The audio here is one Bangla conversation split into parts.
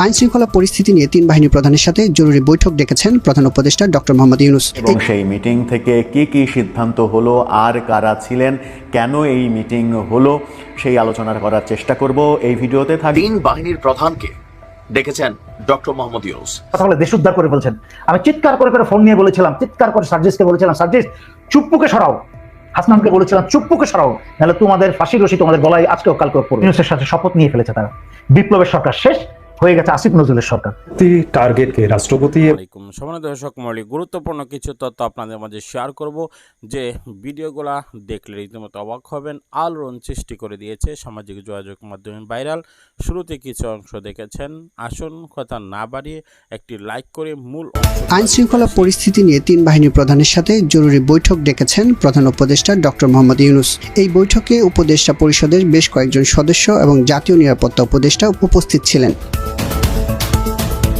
আইন শৃঙ্খলা পরিস্থিতি নিয়ে তিন বাহিনী প্রধানের সাথে জরুরি বৈঠক ডেকেছেন প্রধান উপদেষ্টা ডক্টর মোহাম্মদ ইউনুস। এবং সেই মিটিং থেকে কি কি সিদ্ধান্ত হলো আর কারা ছিলেন কেন এই মিটিং হলো সেই আলোচনা করার চেষ্টা করব এই ভিডিওতে। তিন বাহিনীর প্রধানকে ডেকেছেন ডক্টর মোহাম্মদ ইউনুস। কথা বলে দেশ উদ্ধার করে বলছেন আমি চিৎকার করে করে ফোন নিয়ে বলেছিলাম চিৎকার করে সার্জিসকে বলেছিলাম সার্জিস চুপ্পুকে সরাও। হাসনানকে বলেছিলাম চুপ্পুকে সরাও নাহলে তোমাদের ফাঁসি রশি তোমাদের গলায় আজকেও কালকে পড়বে। ইউনুসের সাথে শপথ নিয়ে ফেলেছে তারা। বিপ্লবের সরকার শেষ হয়ে গেছে আসিফ নজরুলের সরকার। রাষ্ট্রপতি টার্গেটকে রাষ্ট্রপতি সমান দর্শক মৌলিক গুরুত্বপূর্ণ কিছু তথ্য আপনাদের মাঝে শেয়ার করব যে ভিডিওগুলা দেখলে রীতিমতো অবাক হবেন। আলোড়ন সৃষ্টি করে দিয়েছে সামাজিক যোগাযোগ মাধ্যমে ভাইরাল। শুরুতে কিছু অংশ দেখেছেন। আসুন কথা না বাড়িয়ে একটি লাইক করে মূল অংশ আইন শৃঙ্খলা পরিস্থিতি নিয়ে তিন বাহিনী প্রধানের সাথে জরুরি বৈঠক ডেকেছেন প্রধান উপদেষ্টা ডক্টর মোহাম্মদ ইউনুস। এই বৈঠকে উপদেষ্টা পরিষদের বেশ কয়েকজন সদস্য এবং জাতীয় নিরাপত্তা উপদেষ্টা উপস্থিত ছিলেন।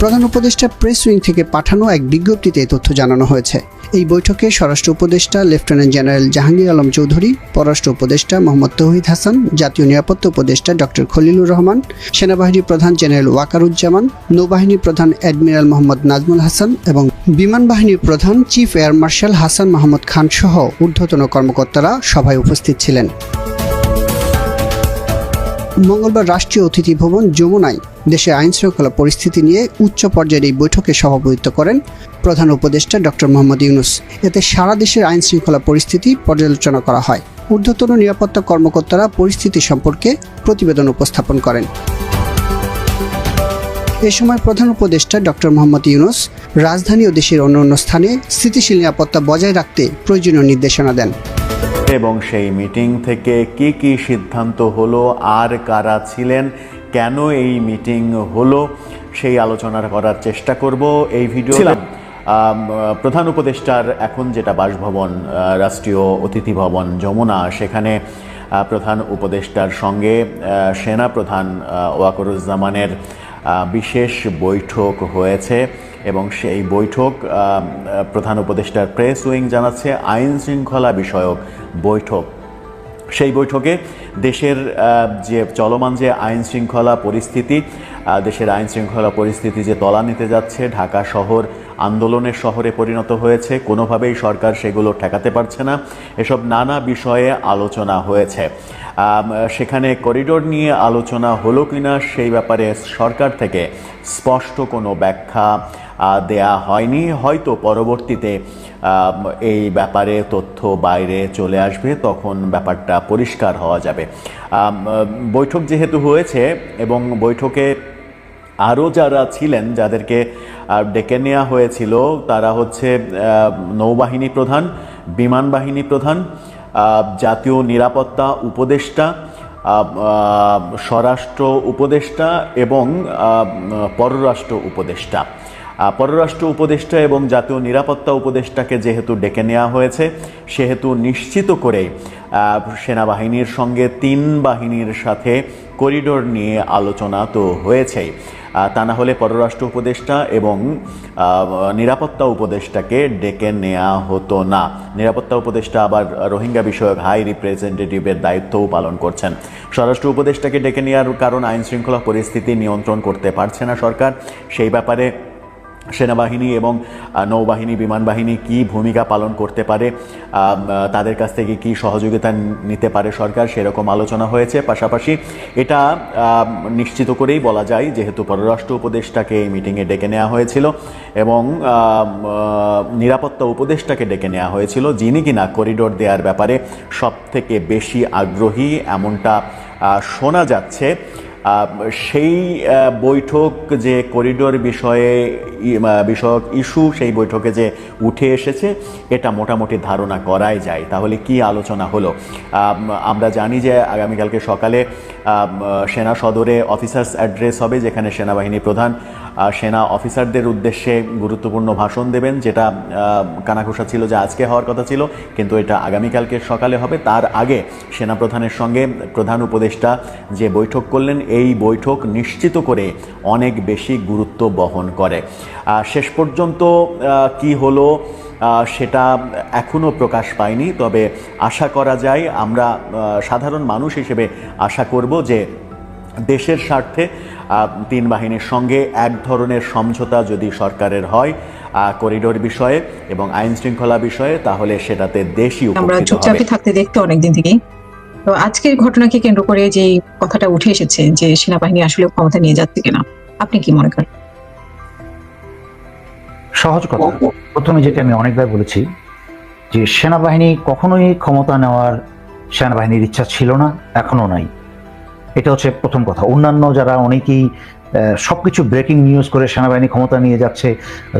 প্রধান উপদেষ্টা প্রেস উইং থেকে পাঠানো এক বিজ্ঞপ্তিতে তথ্য জানানো হয়েছে। এই বৈঠকে স্বরাষ্ট্র উপদেষ্টা, লেফটেন্যান্ট জেনারেল জাহাঙ্গীর আলম চৌধুরী, পররাষ্ট্র উপদেষ্টা মোহাম্মদ তৌহিদ হাসান, জাতীয় নিরাপত্তা উপদেষ্টা ডক্টর খলিলুর রহমান, সেনাবাহিনী প্রধান জেনারেল ওয়াকারুজ্জামান নৌবাহিনী প্রধান অ্যাডমিরাল মোহাম্মদ নাজমুল হাসান এবং বিমান বাহিনীর প্রধান chief air marshal Hasan Mahmud Khan সহ ঊর্ধ্বতন কর্মকর্তারা সভায় উপস্থিত ছিলেন। মঙ্গলবার রাষ্ট্রীয় অতিথি ভবন যমুনায় দেশে আইন শৃঙ্খলা পরিস্থিতি নিয়ে উচ্চ পর্যায়ের এই বৈঠকে সভাপতিত্ব করেন প্রধান উপদেষ্টা ডক্টর মোহাম্মদ ইউনুস। এতে সারা দেশের আইন শৃঙ্খলা পরিস্থিতি পর্যালোচনা করা হয়। ঊর্ধ্বতন নিরাপত্তা কর্মকর্তারা পরিস্থিতি সম্পর্কে প্রতিবেদন উপস্থাপন করেন। এ সময় প্রধান উপদেষ্টা ডক্টর মোহাম্মদ ইউনুস রাজধানী ও দেশের অন্যান্য স্থানে স্থিতিশীল নিরাপত্তা বজায় রাখতে প্রয়োজনীয় নির্দেশনা দেন। এবং সেই মিটিং থেকে কি কি সিদ্ধান্ত হলো আর কারা ছিলেন কেন এই মিটিং হলো সেই আলোচনা করার চেষ্টা করব এই ভিডিও প্রধান উপদেষ্টার এখন যেটা বাসভবন রাষ্ট্রীয় অতিথি ভবন যমুনা সেখানে প্রধান উপদেষ্টার সঙ্গে সেনা প্রধান ওয়াকরুজ্জামানের বিশেষ বৈঠক হয়েছে। এবং সেই বৈঠক প্রধান উপদেষ্টার প্রেস উইং জানাচ্ছে আইন শৃঙ্খলা বিষয়ক বৈঠক। সেই বৈঠকে দেশের যে চলমান যে আইন শৃঙ্খলা পরিস্থিতি দেশের আইন শৃঙ্খলা পরিস্থিতি যে তলা নিতে যাচ্ছে, ঢাকা শহর আন্দোলনের শহরে পরিণত হয়েছে, কোনোভাবেই সরকার সেগুলো ঠেকাতে পারছে না। এসব নানা বিষয়ে আলোচনা হয়েছে। সেখানে করিডোর নিয়ে আলোচনা হলো কিনা সেই ব্যাপারে সরকার থেকে স্পষ্ট কোনো ব্যাখ্যা দেয়া হয়নি। হয়তো পরবর্তীতে এই ব্যাপারে তথ্য বাইরে চলে আসবে, তখন ব্যাপারটা পরিষ্কার হওয়া যাবে। বৈঠক যেহেতু হয়েছে এবং বৈঠকে আরও যারা ছিলেন, যাদেরকে ডেকে নেওয়া হয়েছিল, তারা হচ্ছে নৌবাহিনী প্রধান, বিমান বাহিনী প্রধান জাতীয় নিরাপত্তা উপদেষ্টা স্বরাষ্ট্র উপদেষ্টা এবং পররাষ্ট্র উপদেষ্টা। পররাষ্ট্র উপদেষ্টা এবং জাতীয় নিরাপত্তা উপদেষ্টাকে যেহেতু ডেকে নেওয়া হয়েছে, সেহেতু নিশ্চিত করে সেনাবাহিনীর সঙ্গে তিন বাহিনীর সাথে করিডোর নিয়ে আলোচনা তো হয়েছেই। তা না হলে পররাষ্ট্র উপদেষ্টা এবং নিরাপত্তা উপদেষ্টাকে ডেকে নেওয়া হতো না। নিরাপত্তা উপদেষ্টা আবার রোহিঙ্গা বিষয়ক হাই রিপ্রেজেন্টেটিভের দায়িত্বও পালন করছেন। স্বরাষ্ট্র উপদেষ্টাকে ডেকে নেওয়ার কারণ আইন শৃঙ্খলা পরিস্থিতি নিয়ন্ত্রণ করতে পারছে না সরকার। সেই ব্যাপারে সেনাবাহিনী এবং নৌবাহিনী বিমান বাহিনী কী ভূমিকা পালন করতে পারে তাদের কাছ থেকে কি সহযোগিতা নিতে পারে সরকার, সেরকম আলোচনা হয়েছে। পাশাপাশি এটা নিশ্চিত করেই বলা যায়, যেহেতু পররাষ্ট্র উপদেষ্টাকে এই মিটিংয়ে ডেকে নেওয়া হয়েছিল এবং নিরাপত্তা উপদেষ্টাকে ডেকে নেওয়া হয়েছিল, যিনি কিনা করিডোর দেওয়ার ব্যাপারে সব থেকে বেশি আগ্রহী, এমনটা শোনা যাচ্ছে। সেই বৈঠক যে করিডোর বিষয়ে বিষয়ক ইস্যু সেই বৈঠকে যে উঠে এসেছে, এটা মোটামুটি ধারণা করাই যায়। তাহলে কি আলোচনা হলো? আমরা জানি যে আগামীকালকে সকালে সেনা সদরে অফিসার্স অ্যাড্রেস হবে, যেখানে সেনাবাহিনী প্রধান সেনা অফিসারদের উদ্দেশ্যে গুরুত্বপূর্ণ ভাষণ দেবেন, যেটা কানাঘুষা ছিল যে আজকে হওয়ার কথা ছিল, কিন্তু এটা আগামীকালকে সকালে হবে। তার আগে সেনা প্রধানের সঙ্গে প্রধান উপদেষ্টা যে বৈঠক করলেন, এই বৈঠক নিশ্চিত করে অনেক বেশি গুরুত্ব বহন করে। শেষ পর্যন্ত কি হলো সেটা এখনও প্রকাশ পায়নি, তবে আশা করা যায় আমরা সাধারণ মানুষ হিসেবে আশা করব যে দেশের স্বার্থে তিন বাহিনীর সঙ্গে এক ধরনের সমঝোতা যদি সরকারের হয় করিডোর বিষয়ে এবং আইন শৃঙ্খলা বিষয়ে তাহলে সেটাতে দেশই আমরা চুপচাপই থাকতে দেখতে অনেকদিন থেকেই। তো আজকের ঘটনাকে কেন্দ্র করে যে কথাটা উঠে এসেছে যে সেনাবাহিনী আসলে ক্ষমতা নিয়ে যাচ্ছে কিনা আপনি কি মনে করেন? সহজ কথা। প্রথমে যেটা আমি অনেকবার বলেছি যে সেনাবাহিনী কখনোই ক্ষমতা নেওয়ার সেনাবাহিনীর ইচ্ছা ছিল না এখনও নাই। এটা হচ্ছে প্রথম কথা। অন্যান্য যারা অনেকেই সব কিছু ব্রেকিং নিউজ করে সেনাবাহিনী ক্ষমতা নিয়ে যাচ্ছে,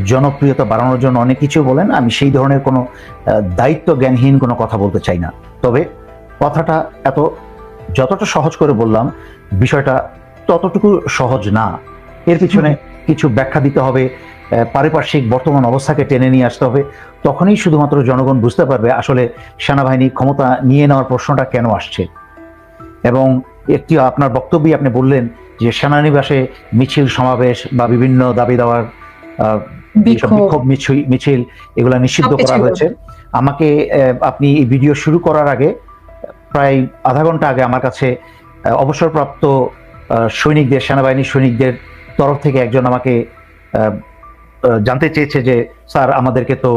জনপ্রিয়তা বাড়ানোর জন্য অনেক কিছু বলেন, আমি সেই ধরনের কোনো দায়িত্ব জ্ঞানহীন কোনো কথা বলতে চাই না। তবে কথাটা এত, যতটা সহজ করে বললাম, বিষয়টা ততটুকু সহজ না। এর পিছনে কিছু ব্যাখ্যা দিতে হবে পারিপার্শ্বিক বর্তমান অবস্থাকে টেনে নিয়ে আসতে হবে। তখনই শুধুমাত্র জনগণ বুঝতে পারবে আসলে সেনাবাহিনী ক্ষমতা নিয়ে নেওয়ার প্রশ্নটা কেন আসছে। এবং একটি আপনার বক্তব্যে আপনি বললেন যে সেনানিবাসে মিছিল সমাবেশ বা বিভিন্ন দাবি দেওয়ার বিক্ষোভ। মিছিল মিছিল এগুলা নিষিদ্ধ করা হয়েছে। আমাকে আপনি এই ভিডিও শুরু করার আগে প্রায় আধা ঘণ্টা আগে আমার কাছে অবসরপ্রাপ্ত সৈনিকদের সেনাবাহিনীর সৈনিকদের তরফ থেকে একজন আমাকে জানতে চেয়েছে যে স্যার আমাদেরকে তো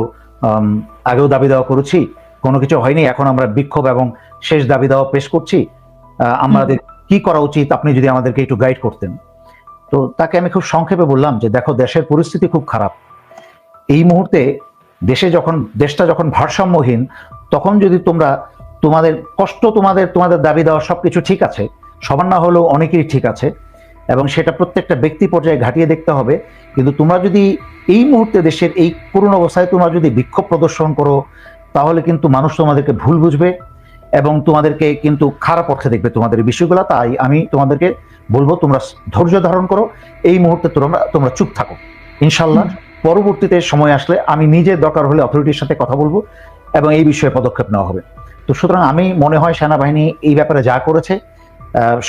আগেও দাবি দেওয়া করেছি। কোনো কিছু হয়নি। এখন আমরা বিক্ষোভ এবং শেষ দাবি দেওয়া পেশ করছি। আমাদের কি করা উচিত? আপনি যদি আমাদেরকে একটু গাইড করতেন। তো তাকে আমি খুব সংক্ষেপে বললাম যে, দেখো, দেশের পরিস্থিতি খুব খারাপ। এই মুহূর্তে দেশে যখন, দেশটা যখন ভারসাম্যহীন, তখন যদি তোমরা তোমাদের কষ্ট তোমাদের তোমাদের দাবি দেওয়া সবকিছু ঠিক আছে সবার না হলেও অনেকেরই ঠিক আছে, এবং সেটা প্রত্যেকটা ব্যক্তি পর্যায়ে ঘাটিয়ে দেখতে হবে, কিন্তু তোমরা যদি এই মুহূর্তে দেশের এই করুণ অবস্থায় তোমরা যদি বিক্ষোভ প্রদর্শন করো, তাহলে কিন্তু মানুষ তোমাদেরকে ভুল বুঝবে। এবং তোমাদেরকে কিন্তু খারাপ অর্থে দেখবে তোমাদের বিষয়গুলো তাই আমি তোমাদেরকে বলব তোমরা ধৈর্য ধারণ করো। এই মুহূর্তে তোমরা তোমরা চুপ থাকো। ইনশাল্লাহ পরবর্তীতে সময় আসলে আমি নিজে দরকার হলে অথরিটির সাথে কথা বলব এবং এই বিষয়ে পদক্ষেপ নেওয়া হবে। তো সুতরাং আমি মনে হয় সেনাবাহিনী এই ব্যাপারে যা করেছে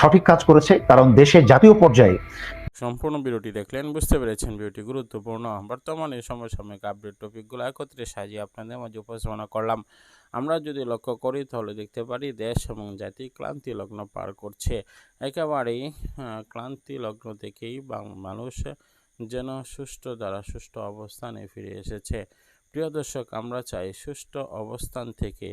সঠিক কাজ করেছে কারণ দেশের জাতীয় পর্যায়ে সম্পূর্ণ ভিডিওটি দেখলেন বুঝতে পেরেছেন ভিডিওটি গুরুত্বপূর্ণ। বর্তমানে সমসাময়িক আপডেট টপিকগুলো একত্রে সাজিয়ে আপনাদের মাঝে উপস্থাপনা করলাম। আমরা যদি লক্ষ্য করি তাহলে দেখতে পারি দেশ এবং জাতি ক্লান্তি লগ্ন পার করছে। একেবারেই ক্লান্তি লগ্ন থেকেই মানুষ যেন সুষ্ঠু দ্বারা সুষ্ঠু অবস্থানে ফিরে এসেছে। প্রিয় দর্শক, আমরা চাই সুষ্ঠু অবস্থান থেকে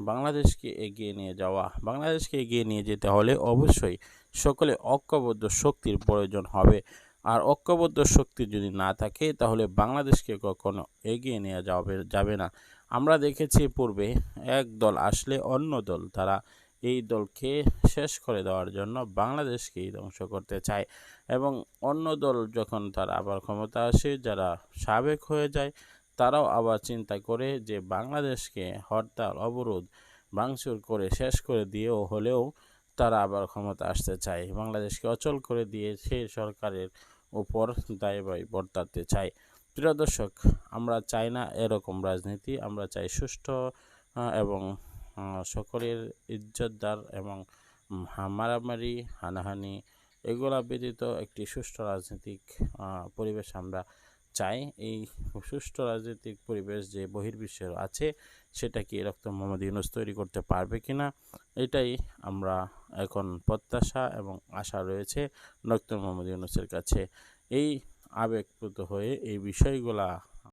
বাংলাদেশকে এগিয়ে নিয়ে যাওয়া। বাংলাদেশকে এগিয়ে নিয়ে যেতে হলে অবশ্যই সকলে ঐক্যবদ্ধ শক্তির প্রয়োজন হবে। আর ঐক্যবদ্ধ শক্তি যদি না থাকে, তাহলে বাংলাদেশকে কখনো এগিয়ে নিয়ে যাবে যাবে না। আমরা দেখেছি পূর্বে এক দল আসলে অন্য দল। তারা এই দলকে শেষ করে দেওয়ার জন্য বাংলাদেশকেই ধ্বংস করতে চায় এবং অন্য দল যখন তারা আবার ক্ষমতা আসে, যারা সাবেক হয়ে যায়, তারাও আবার চিন্তা করে যে বাংলাদেশকে হরতাল, অবরোধ ভাঙচুর করে শেষ করে দিয়েও হলেও তারা আবার ক্ষমতা আসতে চায়। বাংলাদেশকে অচল করে দিয়ে সেই সরকারের উপর দায়বাই বর্তাতে চায়। প্রিয় দর্শক, আমরা চাই না এরকম রাজনীতি, আমরা চাই সুষ্ঠু এবং সকলের ইজ্জতদার এবং মারামারি হানাহানি এগুলা ব্যতীত একটি সুষ্ঠু রাজনৈতিক পরিবেশ আমরা চাই। এই সুষ্ঠু রাজনৈতিক পরিবেশ যে বহির্বিশ্বের আছে, সেটা কি ডক্টর মোহাম্মদ ইউনুস তৈরি করতে পারবে কি না এটাই আমরা এখন প্রত্যাশা এবং আশা রয়েছে ডক্টর মোহাম্মদ ইউনুসের কাছে। এই আবেগপ্রুত হয়ে এই বিষয়গুলা